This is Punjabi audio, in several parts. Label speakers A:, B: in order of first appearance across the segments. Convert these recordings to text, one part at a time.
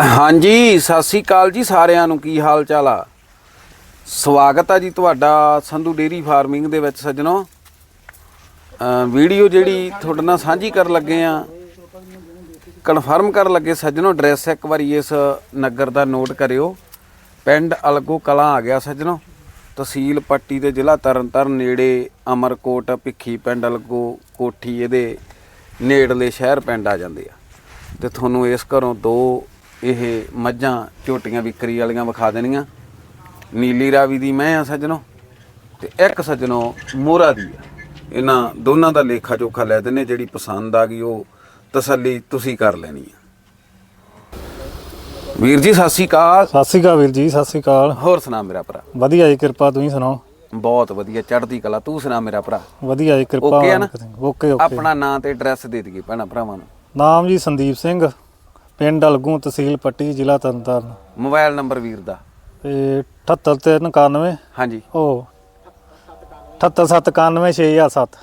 A: ਹਾਂਜੀ, ਸਤਿ ਸ੍ਰੀ ਅਕਾਲ ਜੀ ਸਾਰਿਆਂ ਨੂੰ। ਕੀ ਹਾਲ ਚਾਲ ਆ? ਸਵਾਗਤ ਆ ਜੀ ਤੁਹਾਡਾ ਸੰਧੂ ਡੇਰੀ ਫਾਰਮਿੰਗ ਦੇ ਵਿੱਚ ਸੱਜਣੋ। ਵੀਡੀਓ ਜਿਹੜੀ ਤੁਹਾਡੇ ਨਾਲ ਸਾਂਝੀ ਕਰਨ ਲੱਗੇ ਆ, ਕਨਫਰਮ ਕਰਨ ਲੱਗੇ ਸੱਜਣੋ, ਐਡਰੈਸ ਇੱਕ ਵਾਰੀ ਇਸ ਨਗਰ ਦਾ ਨੋਟ ਕਰਿਓ। ਪਿੰਡ ਅਲਗੋ ਕਲਾਂ ਆ ਗਿਆ ਸੱਜਣੋ। ਤਹਿਸੀਲ ਪੱਟੀ ਦੇ ਜ਼ਿਲ੍ਹਾ ਤਰਨਤਾਰਨ ਨੇੜੇ ਅਮਰਕੋਟ, ਭਿੱਖੀ ਪਿੰਡ ਅਲਗੋ, ਕੋਠੀ ਇਹਦੇ ਨੇੜਲੇ ਸ਼ਹਿਰ ਪਿੰਡ ਆ ਜਾਂਦੇ ਆ। ਤੇ ਤੁਹਾਨੂੰ ਇਸ ਘਰੋਂ ਦੋ ਇਹ ਮੱਝਾਂ ਝੋਟੀਆਂ ਵਿਕਰੀ ਵਾਲੀਆਂ ਵਿਖਾ ਦੇਣੀਆਂ। ਨੀਲੀ ਰਾਵੀ ਦੀ ਮੈਂ ਆ ਸੱਜਣੋ ਤੇ ਇੱਕ ਸੱਜਣੋ ਮੋਹਰਾ ਦੀ ਆ। ਇਹਨਾਂ ਦੋਨਾਂ ਦਾ ਲੇਖਾ ਜੋਖਾ ਲੈ ਦਿੰਨੇ ਜਿਹੜੀ ਪਸੰਦ ਆ ਗਈ ਉਹ ਤਸੱਲੀ ਤੁਸੀਂ ਕਰ ਲੈਣੀ ਆ। ਵੀਰ ਜੀ ਸਤਿ ਸ੍ਰੀ ਅਕਾਲ।
B: ਸਤਿ ਸ਼੍ਰੀ ਅਕਾਲ ਵੀਰ ਜੀ ਸਤਿ ਸ਼੍ਰੀ ਅਕਾਲ।
A: ਹੋਰ ਸੁਣਾ ਮੇਰਾ ਭਰਾ।
B: ਵਧੀਆ ਜੀ ਕਿਰਪਾ ਤੁਸੀਂ ਸੁਣਾਓ?
A: ਬਹੁਤ ਵਧੀਆ ਚੜ੍ਹਦੀ ਕਲਾ। ਤੂੰ ਸੁਣਾ ਮੇਰਾ ਭਰਾ।
B: ਵਧੀਆ ਜੀ ਕਿਰਪਾ
A: ਓਕੇ ਆ ਨਾ?
B: Okay okay.
A: ਆਪਣਾ ਨਾਂ ਤੇ ਐਡਰੈਸ ਦੇ ਦਈਏ ਭੈਣਾਂ ਭਰਾਵਾਂ ਨੂੰ।
B: ਨਾਮ ਜੀ ਸੰਦੀਪ ਸਿੰਘ। ਪਿੰਡ ਅਲਗੂ ਤਹਿਸੀਲ ਪੱਟੀ ਜ਼ਿਲ੍ਹਾ ਤਰਨਤਾਰਨ।
A: ਮੋਬਾਈਲ ਨੰਬਰ ਵੀਰ ਦਾ।
B: ਤੇ 78391
A: ਹਾਂਜੀ।
B: ਉਹ 787916007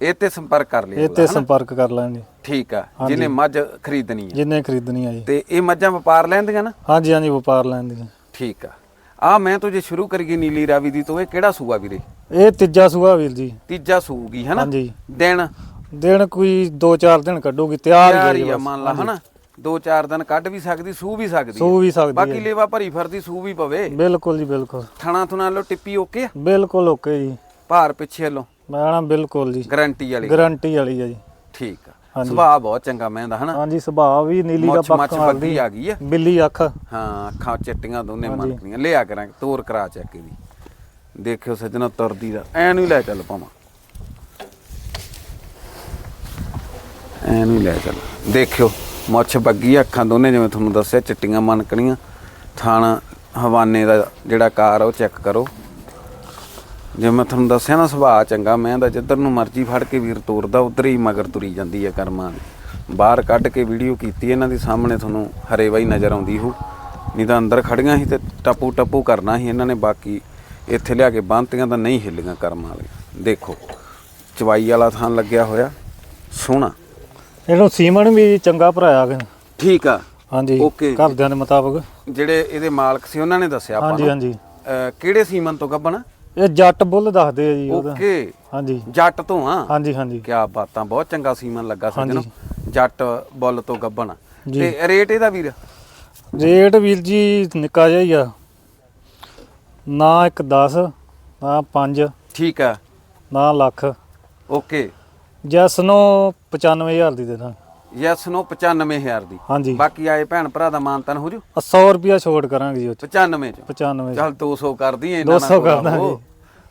A: ਇਹ ਤੇ ਸੰਪਰਕ ਕਰ ਲਿਓ
B: ਇਹ ਤੇ ਸੰਪਰਕ ਕਰ ਲੈਣ ਜੀ
A: ਠੀਕ ਆ ਜਿਹਨੇ ਮੱਝ ਖਰੀਦਣੀ ਹੈ
B: ਜਿੰਨੇ ਖਰੀਦਣੀ ਆ ਜੀ।
A: ਤੇ ਇਹ ਮੱਝਾਂ ਵਪਾਰ ਲੈਂਦੀਆਂ ਨਾ?
B: ਹਾਂਜੀ ਹਾਂਜੀ ਵਪਾਰ ਦੀ
A: ਠੀਕ ਆ। ਆ ਮੈਂ ਤੋਂ ਜੇ ਸ਼ੁਰੂ ਕਰੀਏ ਨੀਲੀ ਰਾਵੀ ਦੀ ਤੋਂ ਇਹ ਕਿਹੜਾ ਸੂਆ ਵੀਰੇ?
B: ਇਹ ਤੀਜਾ ਸੂਆ ਵੀਰ ਜੀ।
A: ਤੀਜਾ ਸੂਗੀ ਹਨਾ?
B: ਹਾਂਜੀ।
A: ਦਿਨ?
B: ਦਿਨ ਕੋਈ 2-4 ਦਿਨ ਕੱਢੂਗੀ ਤਿਆਰ ਹੀ ਹੈ।
A: ਮੰਨ ਲਾ ਹਨਾ? ਦੋ ਚਾਰ ਦਿਨ ਕੱਢ ਵੀ ਸਕਦੀ ਸੂ ਵੀ ਸਕਦੀ
B: ਸੂ ਵੀ ਸਕਦੀ
A: ਬਾਕੀ ਲੇਵਾ ਭਰੀ ਫਰਦੀ ਸੂ ਵੀ ਪਵੇ।
B: ਬਿਲਕੁਲ ਜੀ ਬਿਲਕੁਲ।
A: ਥਣਾ ਥੁਣਾ ਲੋ ਟਿੱਪੀ ਓਕੇ ਆ?
B: ਬਿਲਕੁਲ ਓਕੇ ਜੀ।
A: ਭਾਰ ਪਿੱਛੇ ਵੱਲੋਂ?
B: ਮੈਂ ਬਿਲਕੁਲ ਜੀ।
A: ਗਾਰੰਟੀ ਵਾਲੀ।
B: ਗਾਰੰਟੀ ਵਾਲੀ ਆ ਜੀ।
A: ਠੀਕ ਆ।
B: ਹਾਂਜੀ।
A: ਸੁਭਾਅ ਬਹੁਤ ਚੰਗਾ ਮਹਿੰਦਾ ਹਨਾ?
B: ਹਾਂਜੀ ਸੁਭਾਅ ਵੀ ਨੀਲੀ ਦਾ
A: ਮੁੱਛ ਮੱਛ ਬੱਗੀ ਆ ਗਈ ਆ।
B: ਬਿੱਲੀ ਅੱਖ।
A: ਹਾਂ ਅੱਖਾਂ ਚਿੱਟੀਆਂ ਦੋਨੇ ਮਨਕੀਆਂ ਲਿਆ ਕਰਾਂਗੇ ਤੋਰ ਕਰਾ ਚੱਕ ਇਹਦੀ। ਦੇਖਿਓ ਸੱਜਣਾ ਤੁਰਦੀ ਦਾ। ਐ ਨੂੰ ਹੀ ਲੈ ਚੱਲ ਪਾਵਾਂ ਐ ਨੂੰ ਹੀ ਲੈ ਚੱਲ। ਦੇਖਿਓ। ਮੁੱਛ ਬੱਗੀ ਅੱਖਾਂ ਦੋਨੇ ਜਿਵੇਂ ਤੁਹਾਨੂੰ ਦੱਸਿਆ, ਚਿੱਟੀਆਂ ਮਨਕਣੀਆਂ ਥਾਣਾ ਹਵਾਨੇ ਦਾ ਜਿਹੜਾ ਕਾਰ ਆ, ਉਹ ਚੈੱਕ ਕਰੋ। ਜਿਵੇਂ ਮੈਂ ਤੁਹਾਨੂੰ ਦੱਸਿਆ ਨਾ, ਸੁਭਾਅ ਚੰਗਾ, ਮੈਂ ਦਾ ਜਿੱਧਰ ਨੂੰ ਮਰਜ਼ੀ ਫੜ ਕੇ ਵੀਰ ਤੋਰਦਾ, ਉਧਰ ਹੀ ਮਗਰ ਤੁਰੀ ਜਾਂਦੀ ਹੈ ਕਰਮਾਂ ਦੀ। ਬਾਹਰ ਕੱਢ ਕੇ ਵੀਡੀਓ ਕੀਤੀ, ਇਹਨਾਂ ਦੀ ਸਾਹਮਣੇ ਤੁਹਾਨੂੰ ਹਰੇ ਵਾਈ ਨਜ਼ਰ ਆਉਂਦੀ ਹੋ ਨਹੀਂ ਤਾਂ ਅੰਦਰ ਖੜੀਆਂ ਸੀ ਤੇ ਟੱਪੂ ਟੱਪੂ ਕਰਨਾ ਸੀ ਇਹਨਾਂ ਨੇ, ਬਾਕੀ ਇੱਥੇ ਲਿਆ ਕੇ ਬੰਨਤੀਆਂ ਤਾਂ ਨਹੀਂ ਹਿੱਲੀਆਂ ਕਰਮਾਂ ਵਾਲੀਆਂ। ਦੇਖੋ, ਚਵਾਈ ਵਾਲਾ ਥਾਂ ਲੱਗਿਆ ਹੋਇਆ, ਸੋਹਣਾ।
B: ਇਹਨੂੰ ਸੀਮਨ ਵੀ ਚੰਗਾ ਭਰਾਇਆ ਗਿਆ
A: ਠੀਕ ਆ।
B: ਹਾਂਜੀ
A: ਓਕੇ।
B: ਘਰਦਿਆਂ ਦੇ ਮੁਤਾਬਕ।
A: ਜਿਹੜੇ ਇਹਦੇ ਮਾਲਕ ਸੀ ਉਹਨਾਂ ਨੇ ਦੱਸਿਆ ਆਪਾਂ
B: ਹਾਂਜੀ
A: ਨੂੰ।
B: ਹਾਂਜੀ।
A: ਅਹ ਕਿਹੜੇ ਸੀਮਨ ਤੋਂ ਗੱਬਣ?
B: ਇਹ ਜੱਟ ਬੁੱਲ ਦੱਸਦੇ ਆ ਜੀ ਉਹਦਾ।
A: ਓਕੇ।
B: ਹਾਂਜੀ।
A: ਜੱਟ ਤੋਂ ਆ?
B: ਹਾਂਜੀ ਹਾਂਜੀ।
A: ਕਿਆ ਬਾਤਾਂ ਬਹੁਤ ਚੰਗਾ ਸੀਮਨ ਲੱਗਾ ਸੱਜਣੋ। ਜੱਟ ਬੁੱਲ ਤੋਂ ਗੱਬਣ।
B: ਜੀ।
A: ਤੇ ਰੇਟ ਇਹਦਾ ਵੀਰ?
B: ਰੇਟ ਵੀਰ ਜੀ ਨਿੱਕਾ ਜਿਹਾ ਹੀ ਆ। ਨਾ ਇੱਕ 10 ਨਾ 5
A: ਠੀਕ ਆ।
B: ਨਾ ਲੱਖ।
A: ਓਕੇ।
B: ਜੈਸ ਨੂੰ 95000 ਦੀ ਦੇਣਾ
A: ਯੈਸ ਨੋ 95000 ਦੀ।
B: ਹਾਂਜੀ।
A: ਬਾਕੀ ਆਏ ਭੈਣ ਭਰਾ ਦਾ ਮਾਨਤਨ ਹੋ ਜੂ?
B: 100 ਰੁਪਿਆ ਛੋਟ ਕਰਾਂਗੇ ਜੀ ਉਹ 'ਚ।
A: 95 ਚ?
B: 95
A: ਚੱਲ 200 ਕਰ ਦਈਏ ਇਹਨਾਂ
B: 200 ਕਰ ਦਾਂਗੇ।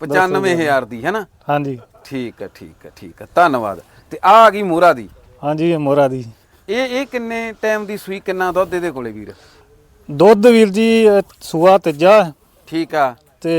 A: 95000 ਦੀ ਹੈ ਨਾ?
B: ਹਾਂਜੀ।
A: ਠੀਕ ਹੈ ਠੀਕ ਹੈ ਠੀਕ ਹੈ। ਧੰਨਵਾਦ। ਤੇ ਆ ਆ ਗਈ ਮੋਰਾ ਦੀ।
B: ਹਾਂਜੀ ਇਹ ਮੋਰਾ ਦੀ।
A: ਇਹ ਇਹ ਕਿੰਨੇ ਟਾਈਮ ਦੀ ਸੂਈ ਕਿੰਨਾ ਦੁੱਧ ਇਹਦੇ ਕੋਲੇ ਵੀਰ?
B: ਦੁੱਧ ਵੀਰ ਜੀ ਇਹ ਸੂਆ ਤੀਜਾ।
A: ਠੀਕ ਆ।
B: ਤੇ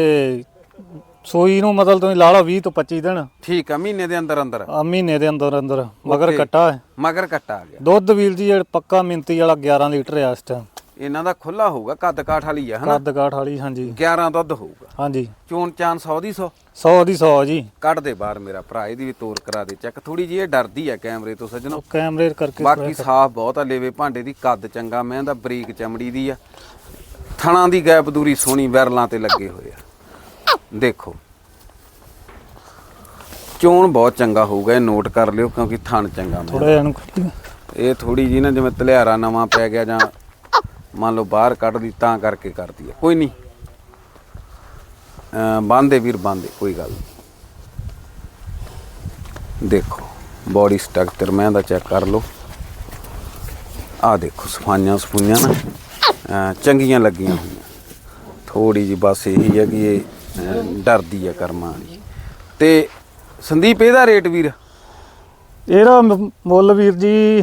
B: ਸੂਈ ਨੂੰ ਮਤਲਬ ਤੁਸੀਂ ਲਾ ਲਓ 20 ਤੋਂ 25 ਦਿਨ।
A: ਠੀਕ ਆ ਮਹੀਨੇ ਦੇ ਅੰਦਰ ਅੰਦਰ।
B: ਆ ਮਹੀਨੇ ਦੇ ਅੰਦਰ ਅੰਦਰ ਮਗਰ
A: Okay.
B: ਕੱਟਾ ਹੈ।
A: ਮਗਰ ਕੱਟਾ ਆ ਗਿਆ।
B: ਦੁੱਧ ਵੀਰ ਜੀ ਜਿਹੜਾ ਪੱਕਾ ਮਿੰਤੀ ਵਾਲਾ 11 ਲੀਟਰ ਆ ਇਸ ਟਾਈਮ
A: ਇਹਨਾਂ ਦਾ ਖੁੱਲਾ ਹੋਊਗਾ ਕੱਦ ਕਾਠ ਵਾਲੀ ਆ ਹਨਾ?
B: ਕੱਦ ਕਾਠ ਵਾਲੀ ਹਾਂਜੀ।
A: 11 ਦੁੱਧ ਹੋਊਗਾ।
B: ਹਾਂਜੀ।
A: ਚੋਣ ਚਾਨ 100 ਦੀ 100
B: 100 ਦੀ 100 ਜੀ।
A: ਕੱਢ ਦੇ ਬਾਹਰ ਮੇਰਾ ਭਰਾ ਇਹਦੀ ਵੀ ਤੋਰ ਕਰਾ ਦੇ ਚੈੱਕ। ਥੋੜੀ ਜਿਹੀ ਇਹ ਡਰਦੀ ਆ ਕੈਮਰੇ ਤੋਂ ਸੱਜਣੋ।
B: ਉਹ ਕੈਮਰੇ ਕਰਕੇ
A: ਬਾਕੀ ਸਾਫ਼ ਬਹੁਤ ਆ ਲੇਵੇ ਭਾਂਡੇ ਦੀ ਕੱਦ ਚੰਗਾ ਮੈਂ ਦਾ ਬਰੀਕ ਚਮੜੀ ਦੀ ਆ। ਥਣਾ ਦੀ ਗੈਪ ਦੂਰੀ ਸੋਹਣੀ ਵਿਰਲਾਂ ਤੇ ਲੱਗੇ ਹੋਏ ਆ। ਦੇਖੋ। ਚੋਣ ਬਹੁਤ ਚੰਗਾ ਹੋਊਗਾ ਇਹ ਨੋਟ ਕਰ ਲਿਓ ਕਿਉਂਕਿ ਥਣ ਚੰਗਾ ਮੈਂ
B: ਥੋੜਾ ਜਿਹਾ ਇਹਨੂੰ ਖੋਲੀ।
A: ਇਹ ਥੋੜੀ ਜੀ ਨਾ ਜਿਵੇਂ ਤਲਿਆਰਾ ਨਵਾਂ ਪੈ ਗਿਆ ਜਾਂ ਮੰਨ ਲਓ ਬਾਹਰ ਕੱਢਦੀ ਤਾਂ ਕਰਕੇ ਕਰਦੀ ਹੈ ਕੋਈ ਨਹੀਂ। ਬੰਦੇ ਵੀਰ ਬੰਦੇ ਕੋਈ ਗੱਲ ਨਹੀਂ। ਦੇਖੋ ਬੋਡੀ ਸਟਰਕਚਰ ਮੈਂ ਦਾ ਚੈੱਕ ਕਰ ਲਓ। ਆ ਦੇਖੋ ਸਫਾਈਆਂ ਸਫੂਈਆਂ ਨਾ ਚੰਗੀਆਂ ਲੱਗੀਆਂ ਹੋਈਆਂ। ਥੋੜੀ ਜੀ ਬਸ ਇਹੀ ਹੈ ਕਿ ਇਹ ਡਰਦੀ ਹੈ ਕਰਮਾਂ ਵਾਲੀ। ਤੇ ਸੰਦੀਪ ਇਹਦਾ ਰੇਟ ਵੀਰ?
B: ਇਹਦਾ ਮ- ਮੁੱਲ ਵੀਰ ਜੀ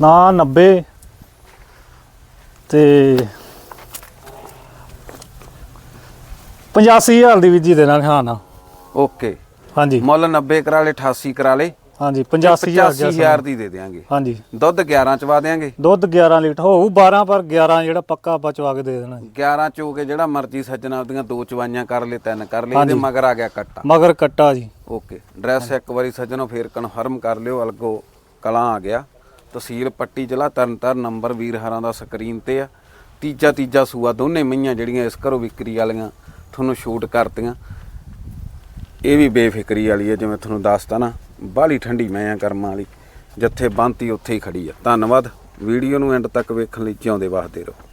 B: ਨਾ 90 ਤੇ 85000 ਦੀ ਵੀਰ ਜੀ ਦੇਣਾ ਹਾਂ ਨਾ
A: ਓਕੇ।
B: ਹਾਂਜੀ।
A: ਮੁੱਲ 90 ਕਰਾ ਲੇ 88 ਕਰਾ ਲੇ
B: ਹਾਂਜੀ 85000
A: 85000 ਦੀ ਦੇ ਦੇਾਂਗੇ
B: ਹਾਂਜੀ।
A: ਦੁੱਧ 11 ਚਵਾ ਦੇਾਂਗੇ
B: ਦੁੱਧ 11 ਲੀਟਰ ਹੋਊ 12 ਪਰ 11 ਜਿਹੜਾ ਪੱਕਾ ਆਪਾਂ ਚਵਾ ਕੇ ਦੇ ਦੇਣਾ ਜੀ।
A: 11 ਚੋ ਕੇ ਜਿਹੜਾ ਮਰਜ਼ੀ ਸੱਜਣਾ ਆਪਦੀਆਂ ਦੋ ਚਵਾਈਆਂ ਕਰ ਲੇ ਤਿੰਨ ਕਰ ਲੇ ਇਹਦੇ ਮਗਰ ਆ ਗਿਆ ਕੱਟਾ।
B: ਮਗਰ ਕੱਟਾ ਜੀ।
A: ਓਕੇ ਡਰੈਸ ਇੱਕ ਵਾਰੀ ਸੱਜਣੋ ਫੇਰ ਕਨਫਰਮ ਕਰ ਲਿਓ ਅਲਗੋ ਕਲਾਂ ਆ ਗਿਆ। ਤਹਿਸੀਲ ਪੱਟੀ ਜ਼ਿਲ੍ਹਾ ਤਰਨਤਾਰਨ ਨੰਬਰ ਵੀਰ ਹਰਾਂ ਦਾ ਸਕਰੀਨ ਤੇ ਆ। ਤੀਜਾ ਤੀਜਾ ਸੂਆ ਦੋਨੇ ਮਈਆਂ ਜਿਹੜੀਆਂ ਇਸ ਘਰੋਂ ਵਿਕਰੀ ਵਾਲੀਆਂ ਤੁਹਾਨੂੰ ਸ਼ੂਟ ਕਰਤੀਆਂ। ਇਹ ਵੀ ਬੇਫਿਕਰੀ ਵਾਲੀ ਹੈ ਜਿਵੇਂ ਤੁਹਾਨੂੰ ਦੱਸਤਾ ਨਾ। ਬਾਹਲੀ ਠੰਡੀ ਮੈਂ ਆ ਕਰਮਾਂ ਵਾਲੀ। ਜਿੱਥੇ ਬੰਨਤੀ ਉੱਥੇ ਹੀ ਖੜੀ ਆ। ਧੰਨਵਾਦ। ਵੀਡੀਓ ਨੂੰ ਐਂਡ ਤੱਕ ਵੇਖਣ ਲਈ ਜਿਉਂਦੇ ਵਸਦੇ ਰਹੋ।